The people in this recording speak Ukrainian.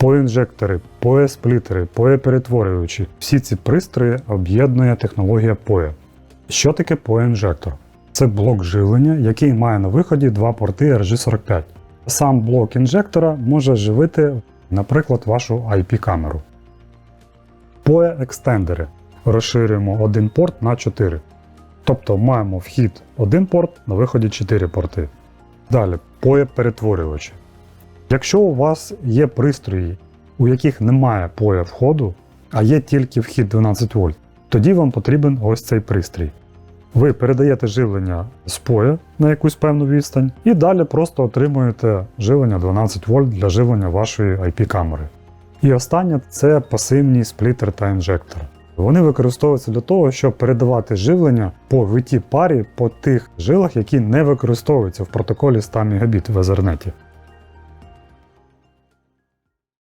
POE-інжектори, POE-сплітери, POE-перетворювачі. Всі ці пристрої об'єднує технологія POE. Що таке POE-інжектор? Це блок живлення, який має на виході два порти RG45. Сам блок інжектора може живити, наприклад, вашу IP-камеру. POE-екстендери. Розширюємо один порт на 4. Тобто маємо вхід один порт, на виході 4 порти. Далі POE-перетворювачі. Якщо у вас є пристрої, у яких немає POE входу, а є тільки вхід 12 вольт, тоді вам потрібен ось цей пристрій. Ви передаєте живлення з POE на якусь певну відстань і далі просто отримуєте живлення 12 вольт для живлення вашої IP-камери. І останнє це пасивні сплітер та інжектор. Вони використовуються для того, щоб передавати живлення по VT парі по тих жилах, які не використовуються в протоколі 100 Мбіт в Ethernet.